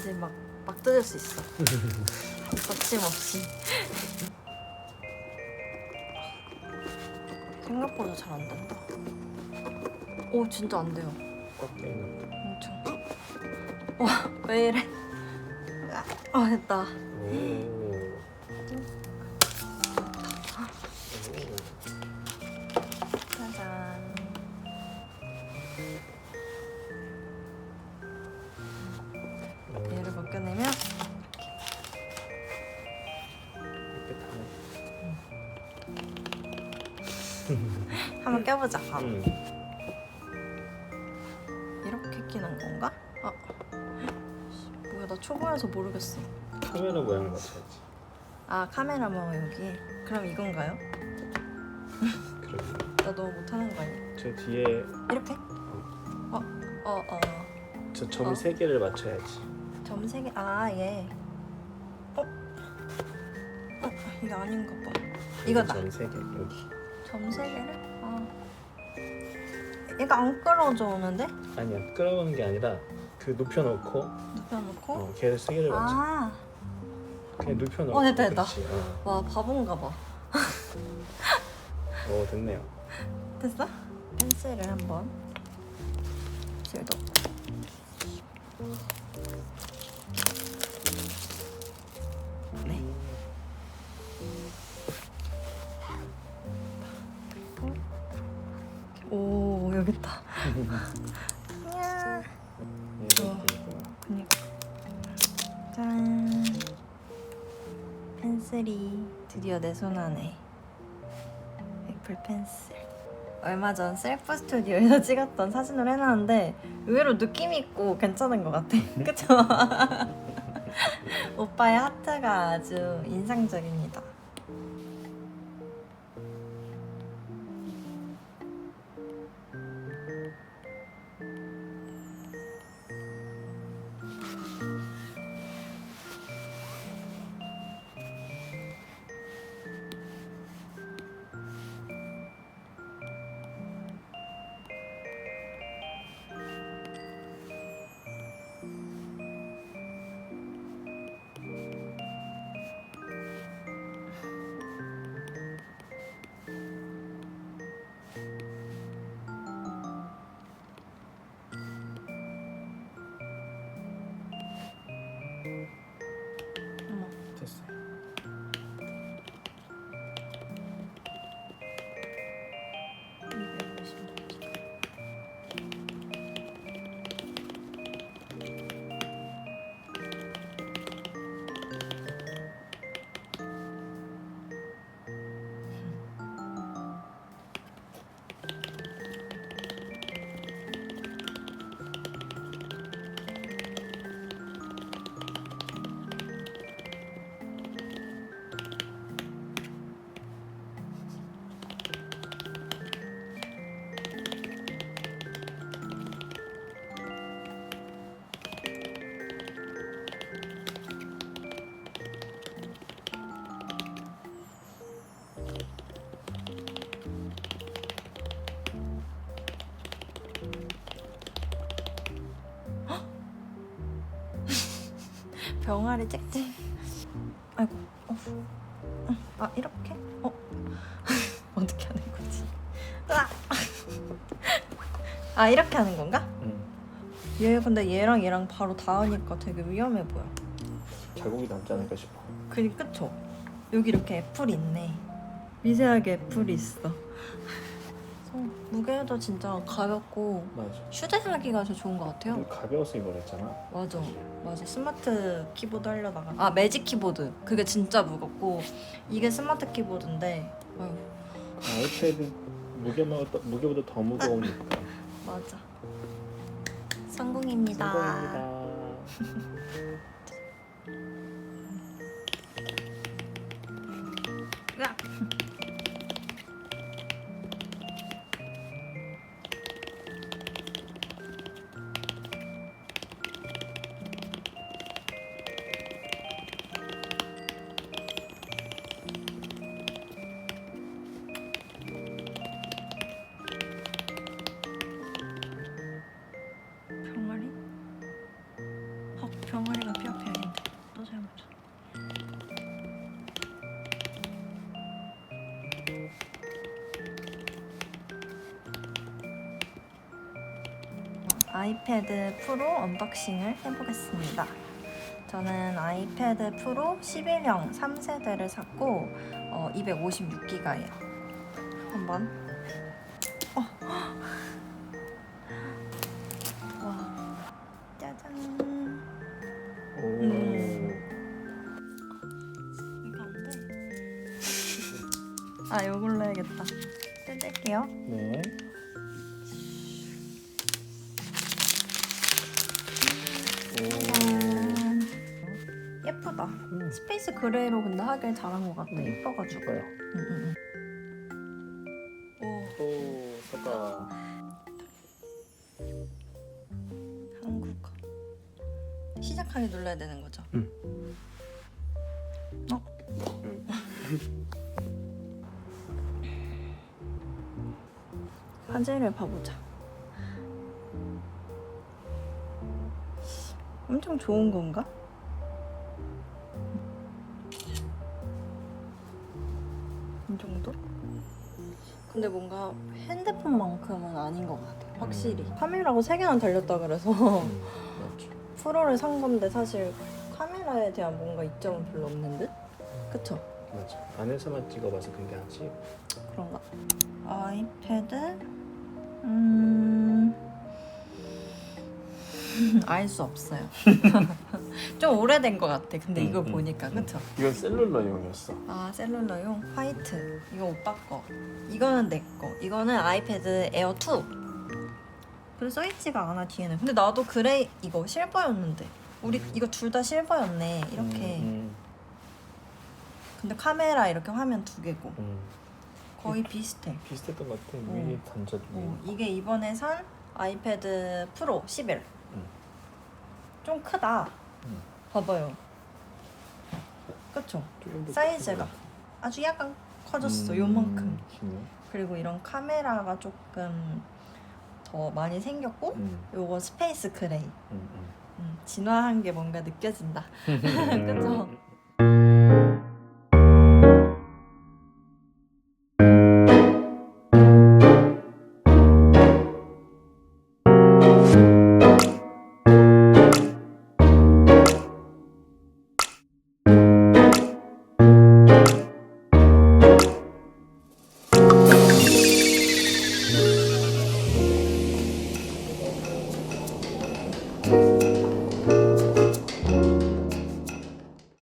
이제 막, 막 뜯을 수 있어. 거침없이. 생각보다 잘 안 된다. 오, 진짜 안 돼요. 엄청. 와, 왜 이래? 아, 됐다. 오. 한번 껴보자. 바로. 응. 이렇게 끼는 건가? 아, 뭐야 나 초보여서 모르겠어. 카메라 모양 맞춰야지. 아 카메라만 여기. 그럼 이건가요? 그러게. 나 너무 못하는 거 아니야? 저 뒤에 이렇게? 어, 어, 어. 저점 어. 세 개를 맞춰야지. 점세 개. 아 얘. 어? 어 이게 아닌가 봐. 이거다. 점세 개 여기. 점세 개를? 아. 얘가 안 끌어져 오는데? 아니야 끌어오는 게 아니라 그 눕혀놓고 눕혀놓고. 어, 걔를 세 개를 맞춰. 아. 그냥 눕혀놓고. 어, 됐다, 됐다. 그렇지. 어. 와 바본가 봐. 어 됐네요. 됐어? 펜슬을 한번 칠도 네 오, 여기 있다. 펜슬이 드디어 내 손 안에. 애플 펜슬. 얼마 전 셀프 스튜디오에서 찍었던 사진을 해놨는데 의외로 느낌 있고 괜찮은 것 같아. 그쵸? 오빠의 하트가 아주 인상적입니다. 병아리 짹짹. 아이고. 어. 응, 아 이렇게? 어. 어떻게 하는 거지? 아 이렇게 하는 건가? 응. 얘 근데 얘랑 얘랑 바로 닿으니까 되게 위험해 보여. 자국이 남지 않을까 싶어. 그니 그쵸? 여기 이렇게 애플이 있네. 미세하게 애플이 있어. 무게도 진짜 가볍고 맞아. 휴대하기가 더 좋은 것 같아요. 가벼워서 이걸 했잖아. 맞아 맞아 스마트 키보드 하려다가 아 매직 키보드 그게 진짜 무겁고 이게 스마트 키보드인데 아유 아이패드 무게보다 무게보다 더 무거우니까. 맞아 성공입니다. 성공입니다. 으악. 아이패드 프로 언박싱을 해보겠습니다. 저는 아이패드 프로 11형 3세대를 샀고 어, 256기가예요. 한번. 어. 와, 짜잔. 오. 음. 이거 안 돼. 아, 이걸로 해야겠다. 뜯을게요. 네. 예쁘다. 음. 스페이스 그레이로 근데 하길 잘한 것 같아. 음. 예뻐가지고. 이거요. 응, 응, 응. 오, 사과. 한국어. 시작하기 눌러야 되는 거죠? 응. 어? 응. 화질을 봐보자. 엄청 좋은 건가? 이 정도? 근데 뭔가 핸드폰만큼은 아닌 것 같아. 확실히. 카메라가 세 개나 달렸다 그래서 음. 프로를 산 건데 사실 카메라에 대한 뭔가 이점은 별로 없는 듯? 그쵸? 맞아. 안에서만 찍어봐서 그게 아직. 그런가? 아이패드 음... 알 수 없어요. 좀 오래된 것 같아. 근데 음, 음, 보니까 음. 그쵸? 이건 셀룰러용이었어. 아 셀룰러용 화이트 이거 오빠 거 이거는 내 거 이거는 아이패드 에어 2 그래서 써있지가 않아 뒤에는 근데 나도 그레이 이거 실버였는데 우리 음. 이거 둘 다 실버였네 이렇게 음, 근데 카메라 이렇게 화면 두 개고 음, 음. 거의 비슷해 비슷했던 것 같아. 어. 위에 단자도. 어, 이게 이번에 산 아이패드 프로 11. 음. 좀 크다. 음. 봐봐요. 그쵸? 조금 더 사이즈가. 아주 약간 커졌어. 음, 요만큼. 기네. 그리고 이런 카메라가 조금 더 많이 생겼고, 음, 요거 스페이스 그레이. 음, 음, 진화한 게 뭔가 느껴진다. 음. 그쵸?